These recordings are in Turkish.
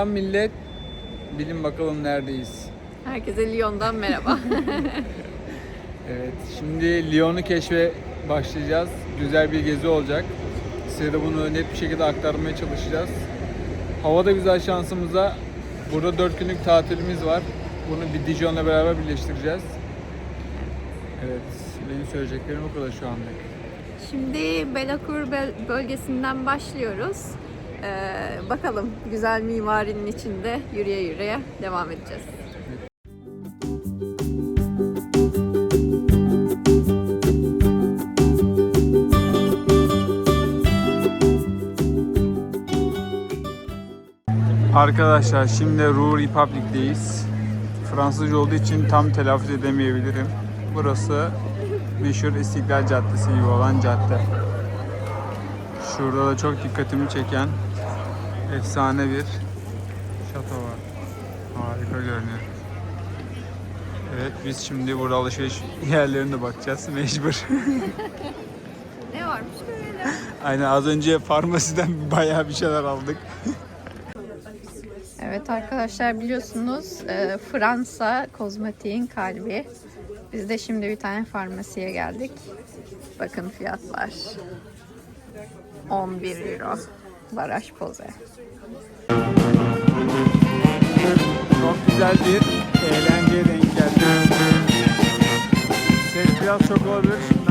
Selam millet. Bilin bakalım neredeyiz. Herkese Lyon'dan merhaba. Evet, şimdi Lyon'u keşfe başlayacağız. Güzel bir gezi olacak. Size de bunu net bir şekilde aktarmaya çalışacağız. Hava da güzel şansımıza. Burada 4 günlük tatilimiz var. Bunu bir Dijon'la beraber birleştireceğiz. Evet, benim söyleyeceklerim bu kadar şu anda. Şimdi Belakur böl- bölgesinden başlıyoruz. Ee, bakalım güzel mimarinin içinde yürüye yürüye devam edeceğiz. Arkadaşlar şimdi Ruhr Republic'teyiz. Fransızca olduğu için tam telaffuz edemeyebilirim. Burası meşhur İstiklal Caddesi gibi olan cadde. Şurada da çok dikkatimi çeken efsane bir şato var. Harika görünüyor. Evet biz şimdi burada alışveriş yerlerine bakacağız mecbur. Ne varmış görelim. Aynen az önce farmasiden bayağı bir şeyler aldık. Evet arkadaşlar biliyorsunuz e, Fransa kozmetiğin kalbi. Biz de şimdi bir tane farmasiye geldik. Bakın fiyatlar. 11 euro. Baraj poze. Çok güzel bir eğlenceye denk geldi. Ses biraz çok olabilir.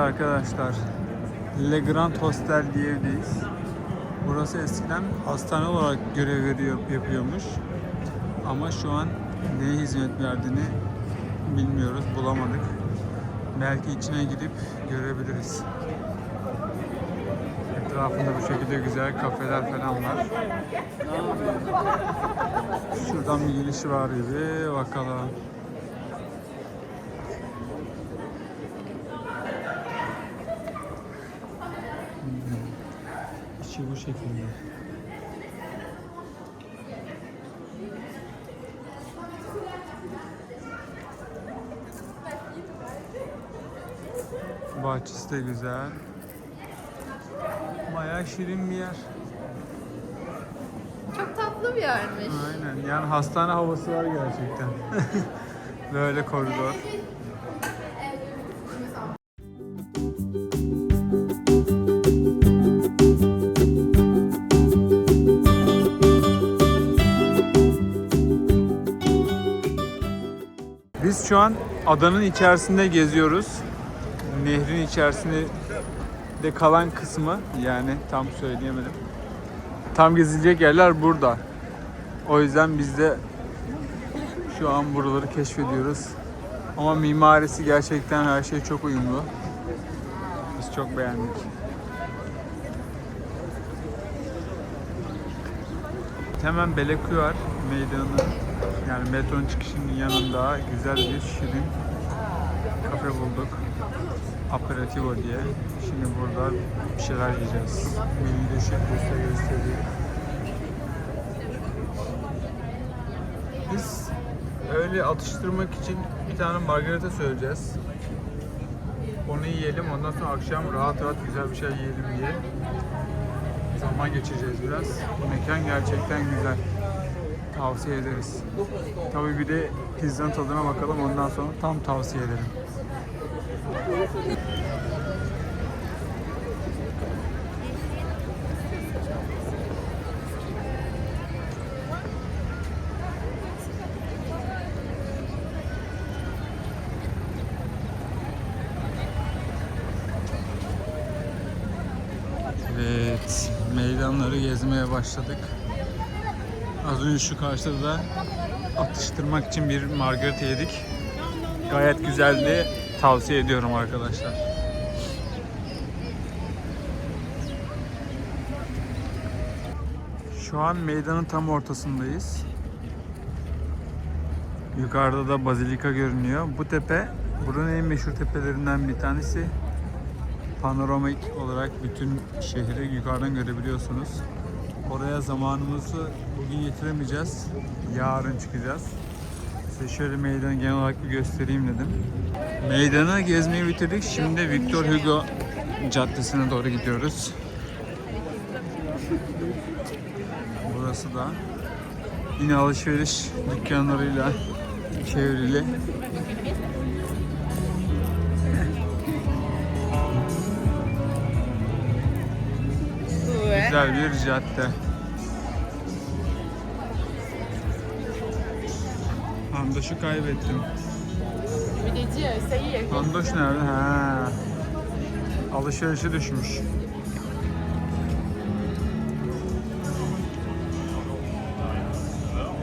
Arkadaşlar. Le Grand Hostel diye evdeyiz. Burası eskiden hastane olarak görev veriyor, yapıyormuş. Ama şu an neye hizmet verdiğini bilmiyoruz, bulamadık. Belki içine girip görebiliriz. Etrafında bu şekilde güzel kafeler falan var. Şuradan bir girişi var gibi bakalım. İçi bu şekilde. Bahçesi de güzel. Bayağı şirin bir yer. Çok tatlı bir yermiş. Aynen. Yani hastane havası var gerçekten. Böyle koridor. Şu an adanın içerisinde geziyoruz. Nehrin içerisinde de kalan kısmı yani tam söyleyemedim. Tam gezilecek yerler burada. O yüzden biz de şu an buraları keşfediyoruz. Ama mimarisi gerçekten her şey çok uyumlu. Biz çok beğendik. Hemen Belekuar meydanı yani metronun çıkışının yanında güzel bir şirin kafe bulduk. Aperitivo diye. Şimdi burada bir şeyler yiyeceğiz. Menüyü de şekilde gösteriyor. Biz öyle atıştırmak için bir tane margarita söyleyeceğiz. Onu yiyelim ondan sonra akşam rahat rahat güzel bir şey yiyelim diye zaman geçireceğiz biraz. Mekan gerçekten güzel. Tavsiye ederiz. Tabii bir de pizzanın tadına bakalım ondan sonra tam tavsiye ederim. Evet, meydanları gezmeye başladık. Az önce şu karşıda da atıştırmak için bir margarita yedik. Gayet güzeldi. Tavsiye ediyorum arkadaşlar. Şu an meydanın tam ortasındayız. Yukarıda da bazilika görünüyor. Bu tepe buranın en meşhur tepelerinden bir tanesi. Panoramik olarak bütün şehri yukarıdan görebiliyorsunuz. Oraya zamanımızı bugün yetiremeyeceğiz. Yarın çıkacağız. Size şöyle meydanı genel olarak bir göstereyim dedim. Meydanı gezmeyi bitirdik. Şimdi Victor Hugo Caddesi'ne doğru gidiyoruz. Burası da yine alışveriş dükkanlarıyla çevrili. Güzel bir cadde. Handoş'u kaybettim. Handoş nerede? Ha. Alışverişe düşmüş.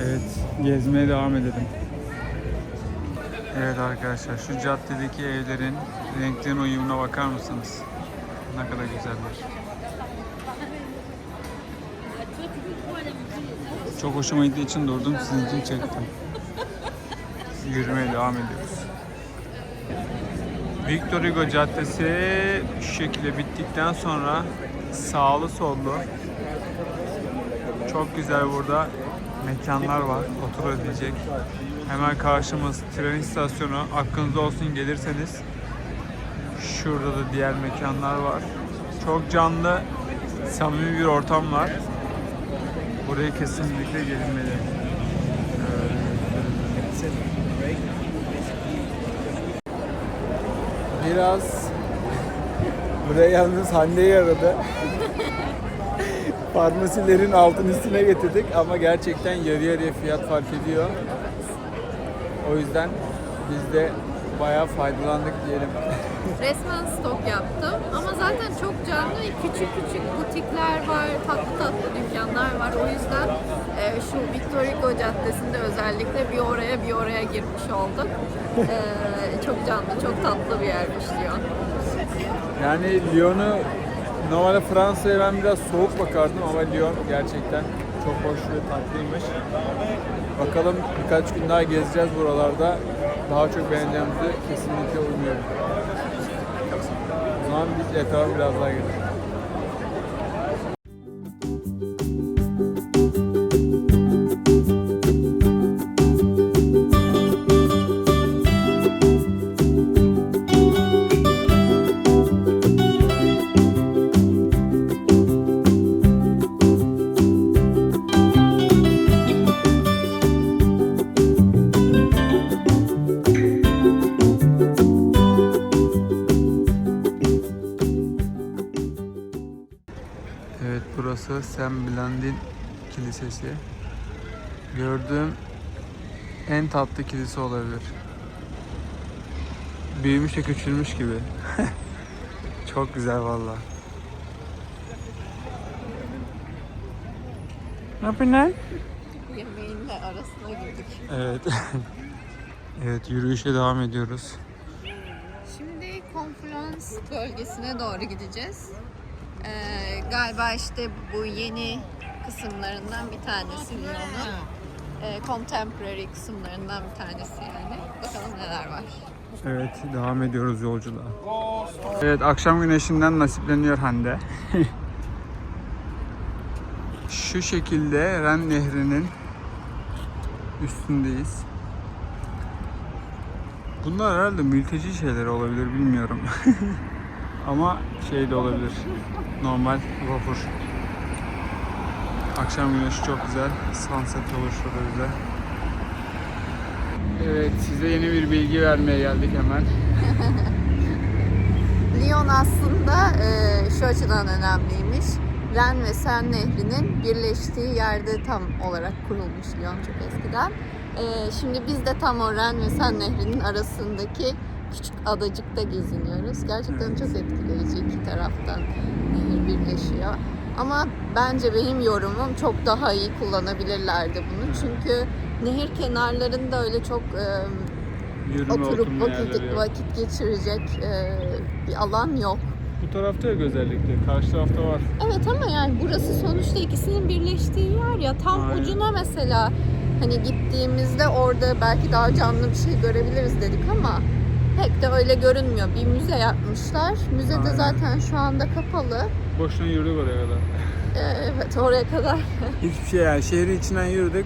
Evet, gezmeye devam edelim. Evet arkadaşlar, şu caddedeki evlerin renklerin uyumuna bakar mısınız? Ne kadar güzeller. Çok hoşuma gittiği için durdum, sizin için çektim. Yürümeye devam ediyoruz. Victor Hugo Caddesi şu şekilde bittikten sonra sağlı sollu çok güzel burada mekanlar var oturabilecek. Hemen karşımız tren istasyonu. Aklınızda olsun gelirseniz şurada da diğer mekanlar var. Çok canlı, samimi bir ortam var. Buraya kesinlikle gelinmeli. Biraz buraya yalnız Hande'yi aradı. Farmasilerin altın üstüne getirdik ama gerçekten yarı yarıya fiyat fark ediyor. O yüzden biz de bayağı faydalandık diyelim. Resmen stok yaptım ama zaten çok canlı küçük küçük butikler var, tatlı tatlı dükkanlar var. O yüzden e, şu Victor Hugo Caddesi'nde özellikle bir oraya bir oraya girmiş olduk. E, çok canlı, çok tatlı bir yermiş Lyon. Yani Lyon'u normalde Fransa'ya ben biraz soğuk bakardım ama Lyon gerçekten çok hoş ve tatlıymış. Bakalım birkaç gün daha gezeceğiz buralarda. Daha çok beğeneceğimizi kesinlikle umuyorum. O zaman biz etrafa biraz daha gidelim. Kilisesi. Gördüğüm en tatlı kilise olabilir. Büyümüş de küçülmüş gibi. Çok güzel valla. Ne yapıyorsun lan? Yemeğin de arasına girdik. Evet. evet yürüyüşe devam ediyoruz. Şimdi Confluence bölgesine doğru gideceğiz. Ee, galiba işte bu yeni kısımlarından bir tanesi Lyon'un. Ee, contemporary kısımlarından bir tanesi yani. Bakalım neler var. Evet devam ediyoruz yolculuğa. Evet akşam güneşinden nasipleniyor Hande. Şu şekilde Ren Nehri'nin üstündeyiz. Bunlar herhalde mülteci şeyleri olabilir bilmiyorum. Ama şey de olabilir. Normal vapur. Akşam güneşi çok güzel. Sunset olur şurada bize. Evet size yeni bir bilgi vermeye geldik hemen. Lyon aslında e, şu açıdan önemliymiş. Ren ve Sen Nehri'nin birleştiği yerde tam olarak kurulmuş Lyon çok eskiden. E, şimdi biz de tam o Ren ve Sen Nehri'nin arasındaki küçük adacıkta geziniyoruz. Gerçekten çok etkileyici iki taraftan nehir birleşiyor. Ama bence benim yorumum çok daha iyi kullanabilirlerdi bunu. Çünkü nehir kenarlarında öyle çok e, Yürüme oturup vakit, vakit geçirecek e, bir alan yok. Bu tarafta yok özellikle. Karşı tarafta var. Evet ama yani burası sonuçta ikisinin birleştiği yer ya tam Aynen. ucuna mesela hani gittiğimizde orada belki daha canlı bir şey görebiliriz dedik ama pek de öyle görünmüyor. Bir müze yapmışlar. Müze de zaten şu anda kapalı. Boşuna yürüdük oraya kadar. Ee, Evet oraya kadar. Hiçbir şey yani şehri içinden yürüdük.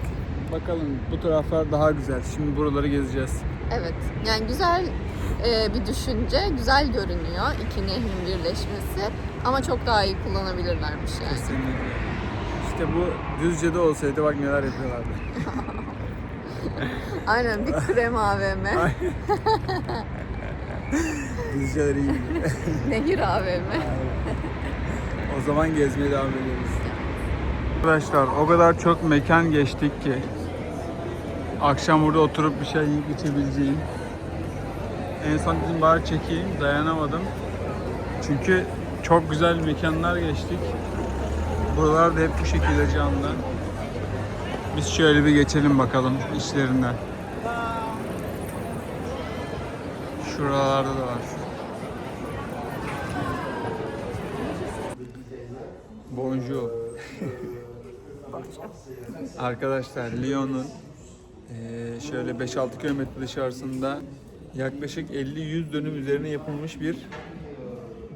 Bakalım bu taraflar daha güzel. Şimdi buraları gezeceğiz. Evet yani güzel e, bir düşünce. Güzel görünüyor iki nehrin birleşmesi. Ama çok daha iyi kullanabilirlermiş yani. Kesinlikle. İşte bu Düzce'de olsaydı bak neler yapıyorlardı. Aynen bir krem AVM, Düzce'ler iyi. nehir AVM. O zaman gezmeye devam ediyoruz. Arkadaşlar o kadar çok mekan geçtik ki akşam burada oturup bir şey yiyip içebileceğim. En son bizim bari çekeyim dayanamadım. Çünkü çok güzel mekanlar geçtik. Buralar da hep bu şekilde canlı. Biz şöyle bir geçelim bakalım içlerinden. Şuralarda da var. Bonjour. Arkadaşlar Lyon'un eee, şöyle 5-6 kilometre dışarısında yaklaşık 50-100 dönüm üzerine yapılmış bir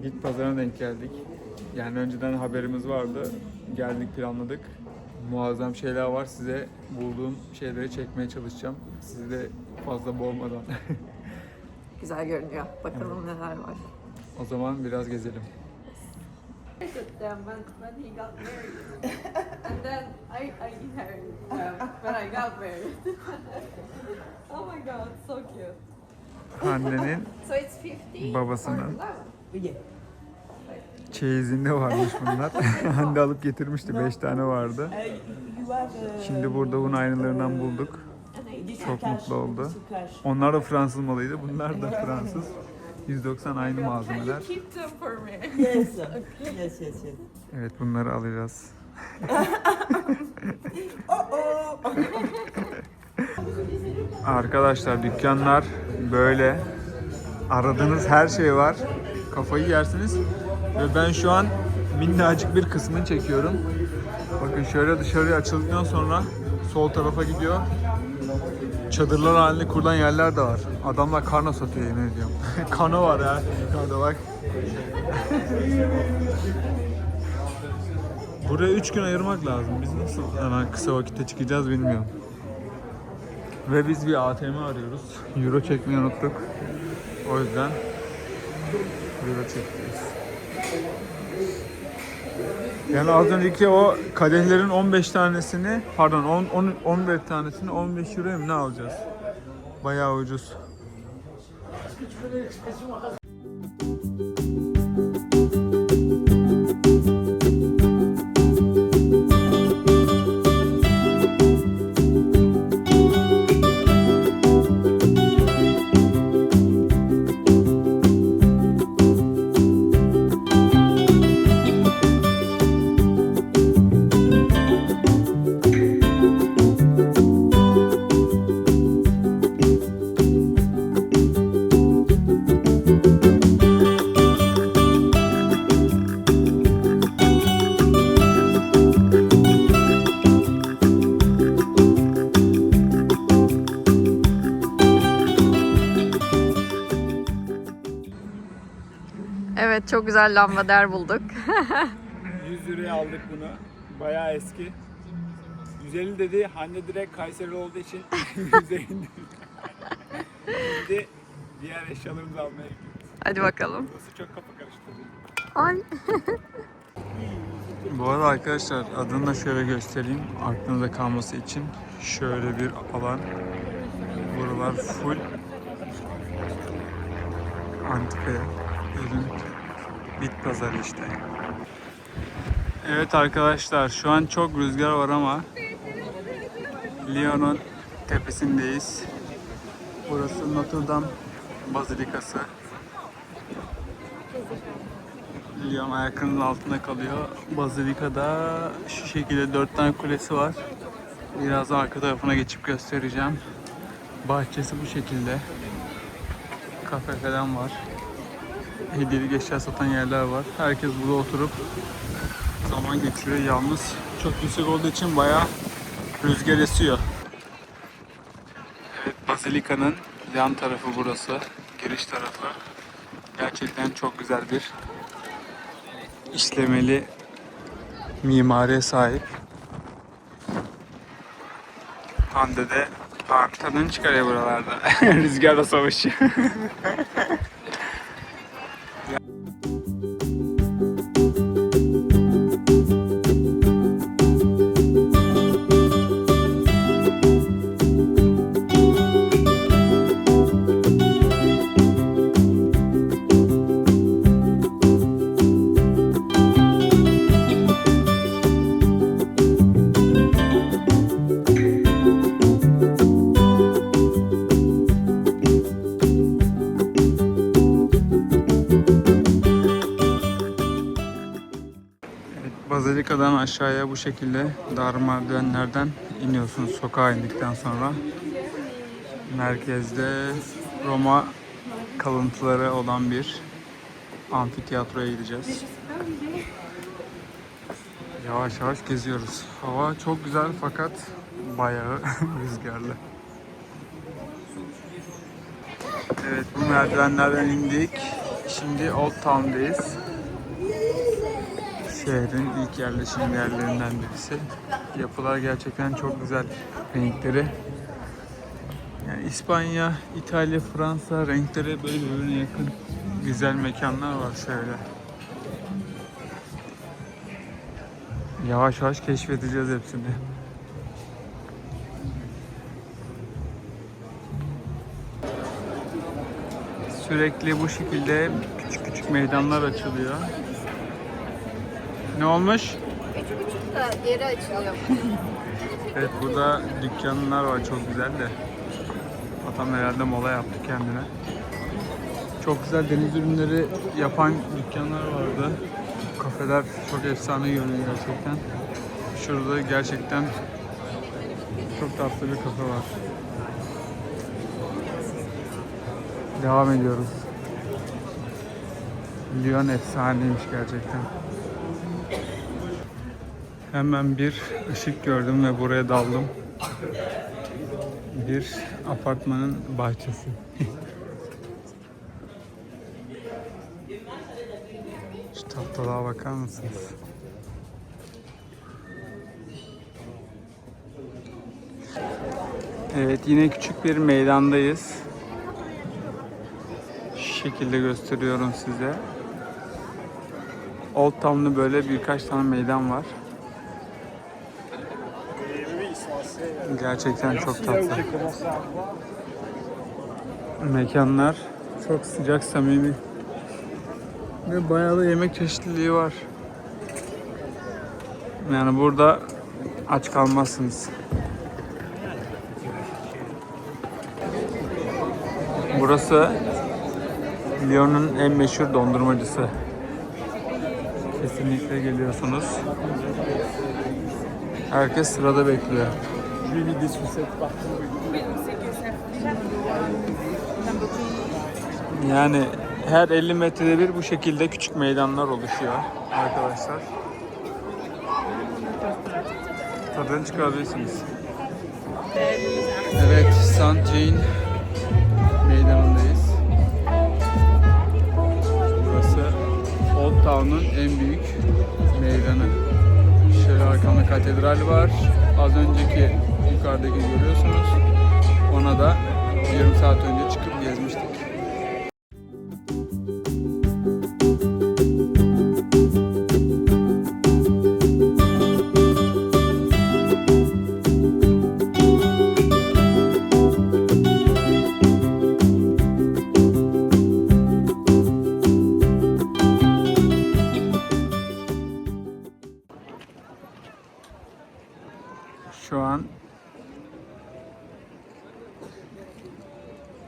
bit pazarına denk geldik. Yani önceden haberimiz vardı. Geldik planladık. Muazzam şeyler var. Size bulduğum şeyleri çekmeye çalışacağım. Sizi de fazla boğmadan. Güzel görünüyor. Bakalım neler var. o zaman biraz gezelim. With them when, when he got married. and then I, I inherited them when I got married. oh my god, so cute. Annenin So it's 50 Babasının. or 11? çeyizinde varmış bunlar. Hande alıp getirmişti. 5 tane vardı. Şimdi burada bunun aynalarından bulduk. Çok mutlu oldu. Onlar da Fransız malıydı. Bunlar da Fransız. 190 aynı malzemeler. Keep them for me. Yes, yes, yes, yes. Evet bunları alacağız. Arkadaşlar dükkanlar böyle. Aradığınız her şey var. Kafayı yersiniz. Ve ben şu an minnacık bir kısmını çekiyorum. Bakın şöyle dışarıya açıldıktan sonra sol tarafa gidiyor. Çadırlar halinde kurulan yerler de var. Adamlar karno satıyor yemin ediyorum. Kano var ya yukarıda bak. Buraya 3 gün ayırmak lazım. Biz nasıl hemen kısa vakitte çıkacağız bilmiyorum. Ve biz bir ATM arıyoruz. Euro çekmeyi unuttuk. O yüzden Euro çekeceğiz. Yani az önceki o kadehlerin 15 tanesini, pardon 10, 10 11 tanesini 15 euroya mı ne alacağız? Bayağı ucuz. Çok güzel lambader bulduk. 100 liraya aldık bunu. Bayağı eski. 150 dedi. Hande direkt Kayseri olduğu için 100'e indi. Şimdi diğer eşyalarımızı almaya gidiyoruz. Hadi bakalım. Burası çok kafa karıştırdı. Ay. Bu arada arkadaşlar adını da şöyle göstereyim aklınıza kalması için. Şöyle bir alan. Buralar full antika ürün bit pazarı işte. Evet arkadaşlar şu an çok rüzgar var ama Lyon'un tepesindeyiz. Burası Notre Dame Bazilikası. Lyon ayakının altında kalıyor. Bazilika'da şu şekilde dört tane kulesi var. Biraz arka tarafına geçip göstereceğim. Bahçesi bu şekilde. Kafe falan var. Hediyelik eşya satan yerler var. Herkes burada oturup zaman geçiriyor. Yalnız çok yüksek olduğu için bayağı rüzgar esiyor. Bazilika'nın yan tarafı burası. Giriş tarafı. Gerçekten çok güzel bir işlemeli mimariye sahip. Hande de park tadını çıkarıyor buralarda. Rüzgarla savaşıyor. Bazilika'dan aşağıya bu şekilde dar merdivenlerden iniyorsunuz sokağa indikten sonra. Merkezde Roma kalıntıları olan bir amfiteyatroya gideceğiz. Yavaş yavaş geziyoruz. Hava çok güzel fakat bayağı rüzgarlı. Evet bu merdivenlerden indik. Şimdi Old Town'dayız şehrin ilk yerleşim yerlerinden birisi. Yapılar gerçekten çok güzel renkleri. Yani İspanya, İtalya, Fransa renkleri böyle birbirine yakın güzel mekanlar var şöyle. Yavaş yavaş keşfedeceğiz hepsini. Sürekli bu şekilde küçük küçük meydanlar açılıyor. Ne olmuş? Da geri açılıyor. Evet burada dükkanlar var çok güzel de. Adam herhalde mola yaptı kendine. Çok güzel deniz ürünleri yapan dükkanlar vardı. Kafeler çok efsane görünüyor gerçekten. Şurada gerçekten çok tatlı bir kafe var. Devam ediyoruz. Lyon efsaneymiş gerçekten. Hemen bir ışık gördüm ve buraya daldım. Bir apartmanın bahçesi. Şu tahtalığa bakar mısınız? Evet yine küçük bir meydandayız. Şu şekilde gösteriyorum size. Old Town'da böyle birkaç tane meydan var. Gerçekten çok tatlı. Mekanlar çok sıcak, samimi. Ve bayağı da yemek çeşitliliği var. Yani burada aç kalmazsınız. Burası Lyon'un en meşhur dondurmacısı. Kesinlikle geliyorsunuz. Herkes sırada bekliyor. Yani her 50 metrede bir bu şekilde küçük meydanlar oluşuyor arkadaşlar. Tadını çıkarabilirsiniz. Evet, St. Jane meydanındayız. Burası Old Town'un en büyük meydanı. Şöyle arkamda katedral var. Az önceki yukarıdaki görüyorsunuz. Ona da yarım saat önce çıkıp gezmiştik.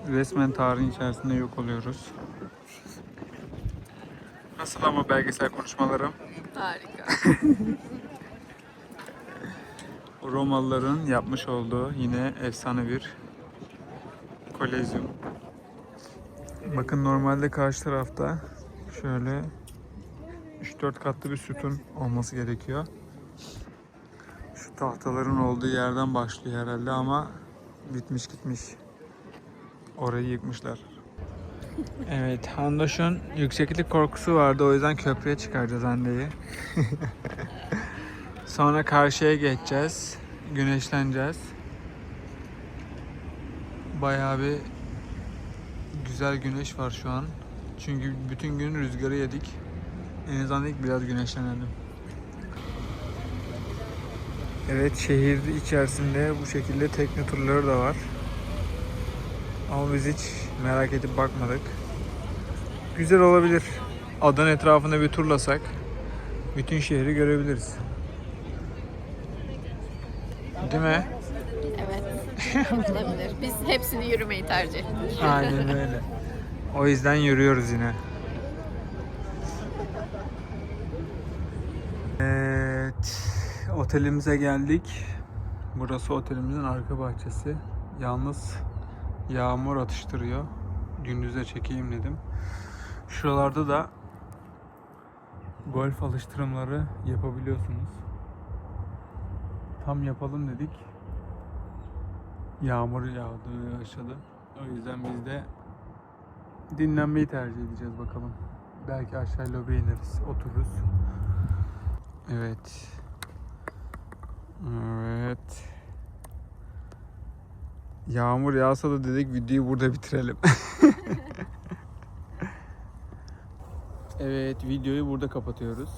Resmen tarihin içerisinde yok oluyoruz. Nasıl ama belgesel konuşmalarım? Harika. Romalıların yapmış olduğu yine efsane bir kolezyum. Bakın normalde karşı tarafta şöyle 3-4 katlı bir sütun olması gerekiyor. Şu tahtaların olduğu yerden başlıyor herhalde ama bitmiş gitmiş. Orayı yıkmışlar. Evet, Handoş'un yükseklik korkusu vardı. O yüzden köprüye çıkaracağız Hande'yi. Sonra karşıya geçeceğiz. Güneşleneceğiz. Bayağı bir güzel güneş var şu an. Çünkü bütün gün rüzgarı yedik. En azından ilk biraz güneşlenelim. Evet şehir içerisinde bu şekilde tekne turları da var. Ama biz hiç merak edip bakmadık. Güzel olabilir. Adanın etrafında bir turlasak bütün şehri görebiliriz. Değil mi? Evet. Olabilir. Biz hepsini yürümeyi tercih ettik. Aynen öyle. O yüzden yürüyoruz yine. Evet. Otelimize geldik. Burası otelimizin arka bahçesi. Yalnız yağmur atıştırıyor. Gündüze çekeyim dedim. Şuralarda da golf alıştırımları yapabiliyorsunuz. Tam yapalım dedik. Yağmur yağdı başladı. O yüzden biz de dinlenmeyi tercih edeceğiz bakalım. Belki aşağı lobiye ineriz, otururuz. Evet. Evet. Yağmur yağsa da dedik videoyu burada bitirelim. evet, videoyu burada kapatıyoruz.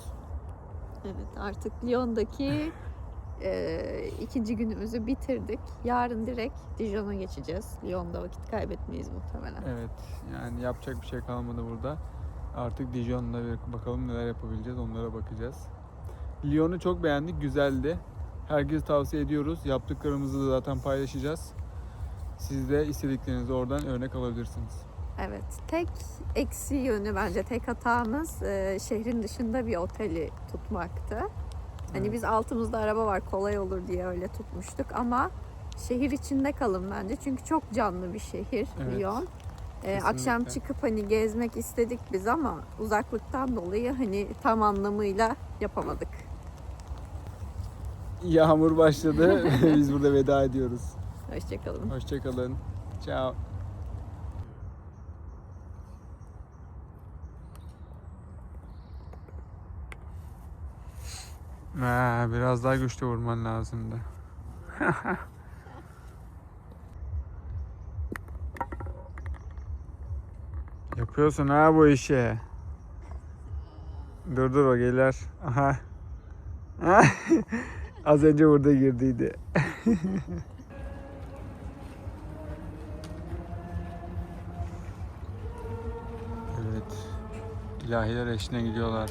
Evet artık Lyon'daki e, ikinci günümüzü bitirdik. Yarın direkt Dijon'a geçeceğiz. Lyon'da vakit kaybetmeyiz muhtemelen. Evet, yani yapacak bir şey kalmadı burada. Artık Dijon'da bir bakalım neler yapabileceğiz, onlara bakacağız. Lyon'u çok beğendik, güzeldi. Herkese tavsiye ediyoruz. Yaptıklarımızı da zaten paylaşacağız. Siz de istediklerinizi oradan örnek alabilirsiniz. Evet. Tek eksi yönü bence tek hatamız e, şehrin dışında bir oteli tutmaktı. Hani Evet. biz altımızda araba var kolay olur diye öyle tutmuştuk ama şehir içinde kalın bence çünkü çok canlı bir şehir Evet. Lyon. E, Kesinlikle. akşam çıkıp hani gezmek istedik biz ama uzaklıktan dolayı hani tam anlamıyla yapamadık. Yağmur başladı. Biz burada veda ediyoruz. Hoşçakalın. Hoşçakalın. Ciao. Ha, biraz daha güçlü vurman lazımdı. Yapıyorsun ha bu işi. Dur dur o gelir. Aha. Az önce burada girdiydi. İlahiler eşine gidiyorlar.